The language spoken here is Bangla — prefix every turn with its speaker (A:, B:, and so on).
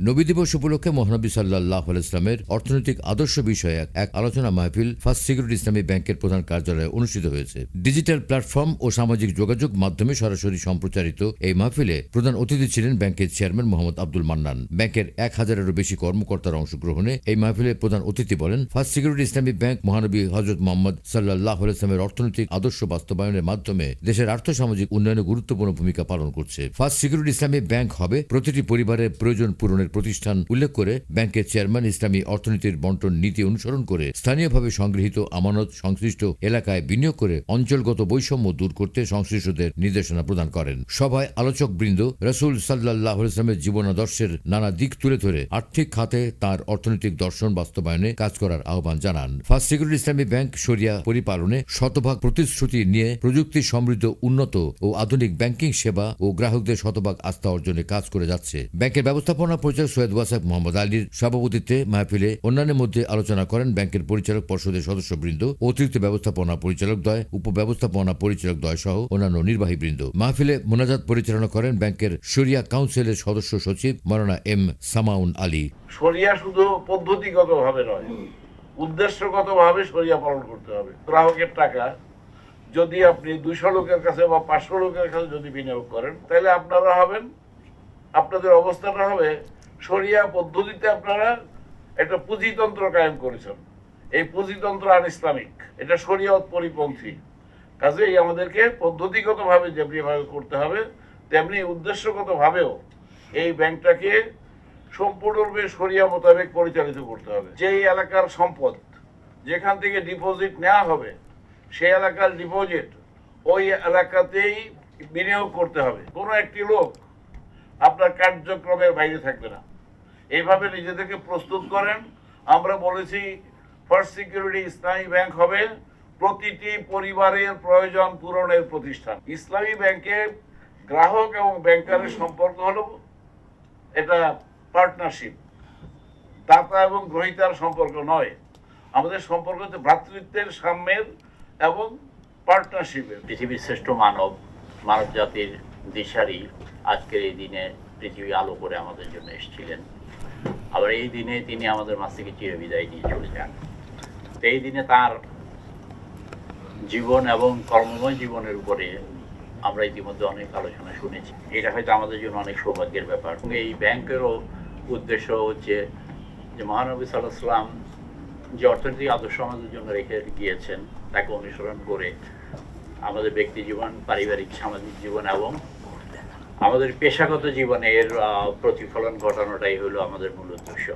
A: নবী দিবস উপলক্ষে মহানবী সাল্লাহ ইসলামের অর্থনৈতিক আদর্শ বিষয়ে এক- আলোচনা মাহফিল ফার্স্ট সিকিউরিটি ইসলামী ব্যাংকের প্রধান কার্যালয়ে অনুষ্ঠিত হয়েছে। ডিজিটাল প্ল্যাটফর্ম ও সামাজিক যোগাযোগ মাধ্যমে সরাসরি সম্প্রচারিত এই মাহফিলে প্রধান অতিথি ছিলেন ব্যাংকের চেয়ারম্যান মোহাম্মদ আব্দুল মান্নান। ব্যাংকের এক হাজারেরও বেশি কর্মকর্তার অংশগ্রহণে এই মাহফিলে প্রধান অতিথি বলেন, ফার্স্ট সিকিউরিটি ইসলামী ব্যাংক মহানবী হজরত মোহাম্মদ সাল্লাহ ইসলামের অর্থনৈতিক আদর্শ বাস্তবায়নের মাধ্যমে দেশের আর্থসামাজিক উন্নয়নে গুরুত্বপূর্ণ ভূমিকা পালন করছে। ফার্স্ট সিকিউরিটি ইসলামী ব্যাংক হবে প্রতিটি পরিবারের প্রয়োজন পূরণের প্রতিষ্ঠান উল্লেখ করে ব্যাংকের চেয়ারম্যান ইসলামী অর্থনীতির বন্টন নীতি অনুসরণ করে স্থানীয়ভাবে সংগৃহীত আমানত সংশ্লিষ্ট এলাকায় বিনিয়োগ করে অঞ্চলগত বৈষম্য দূর করতে সংশ্লিষ্টদের নির্দেশনা প্রদান করেন। সভায় আলোচক বৃন্দ রসুল সাল্লাহ ইসলামের জীবনাদর্শের নানা দিক তুলে ধরে আর্থিক খাতে তার অর্থনৈতিক দর্শন বাস্তবায়নে কাজ করার আহ্বান জানান। ফার্স্ট সিকিউরিটি ইসলামী ব্যাংক সরিয়া পরিপালনে শতভাগ প্রতিশ্রুতি নিয়ে প্রযুক্তি সমৃদ্ধ, উন্নত ও আধুনিক ব্যাংকিং সেবা ও গ্রাহকদের শতভাগ আস্থা অর্জনে কাজ করে যাচ্ছে। ব্যাংকের ব্যবস্থাপনা পরিচালক সৈয়দ ওয়াসাক মোহাম্মদ আলীর সভাপতিত্বে মাহফিলে অন্যান্যের মধ্যে আলোচনা করেন ব্যাংকের পরিচালক পর্ষদের সদস্যবৃন্দ, অতিরিক্ত ব্যবস্থাপনা পরিচালক দ্বয় উপব্যবস্থাপনা পরিচালক দ্বয় সহ অন্যান্য নির্বাহী বৃন্দ। মাহফিলে মোনাজাত পরিচালনা করেন ব্যাংকের শরিয়া কাউন্সিলের সদস্য সচিব মারানা এম সামাউন আলী।
B: শরিয়া শুধু পদ্ধতিগতভাবে নয়, উদ্দেশ্যগতভাবে শরিয়া পালন করতে হবে। গ্রাহকের টাকা যদি আপনি দুইশো লোকের কাছে বা পাঁচশো লোকের কাছে যদি বিনিয়োগ করেন, তাহলে আপনারা হবেন, আপনাদের অবস্থাটা হবে শরিয়া পদ্ধতিতে আপনারা একটা পুঁজিতন্ত্র কায়েম করেছেন। এই পুঁজিতন্ত্র আন ইসলামিক। এটা শরিয়ত পরিপন্থী। কাজেই আমাদেরকে পদ্ধতিগতভাবে যেমনিভাবে করতে হবে, তেমনি উদ্দেশ্যগতভাবেও এই ব্যাংকটাকে সম্পূর্ণরূপে সরিয়া মোতাবেক পরিচালিত করতে হবে। যেই এলাকার সম্পদ যেখান থেকে ডিপোজিট নেওয়া হবে, সেই এলাকার ডিপোজিট ওই এলাকাতেই বিনিয়োগ করতে হবে। কোনো একটি লোক আপনার কার্যক্রমের বাইরে থাকবে না। এইভাবে নিজেদেরকে প্রস্তুত করেন। আমরা বলেছি ফার্স্ট সিকিউরিটি ইসলামী ব্যাংক হবে প্রতিটি পরিবারের প্রয়োজন পূরণের প্রতিষ্ঠান। ইসলামী ব্যাংকে গ্রাহক এবং ব্যাংকারের সম্পর্ক হলো এটা পার্টনারশিপ দাতা এবং গ্রহিতার সম্পর্ক নয়। আমাদের সম্পর্ক হচ্ছে ভ্রাতৃত্বের সাম্যের এবং পার্টনারশিপের
C: পৃথিবীর শ্রেষ্ঠ মানব মানব জাতির দিশারি আজকের এই দিনে পৃথিবী আলো করে আমাদের জন্য এসেছিলেন। আবার এই দিনে তিনি আমাদের মাছ থেকে চিরবিদায় নিয়ে চলে যান। এই দিনে তার জীবন এবং কর্মময় জীবনের উপরে আমরা ইতিমধ্যে অনেক আলোচনা শুনেছি। এটা হয়তো আমাদের জন্য অনেক সৌভাগ্যের ব্যাপার। এই ব্যাংকেরও উদ্দেশ্য হচ্ছে যে মহানবী সাল্লাহ সাল্লাম যে অর্থনৈতিক আদর্শ আমাদের জন্য রেখে গিয়েছেন, তাকে অনুসরণ করে আমাদের ব্যক্তি জীবন, পারিবারিক, সামাজিক জীবন এবং আমাদের পেশাগত জীবনের প্রতিফলন ঘটানোটাই হলো আমাদের মূল উদ্দেশ্য।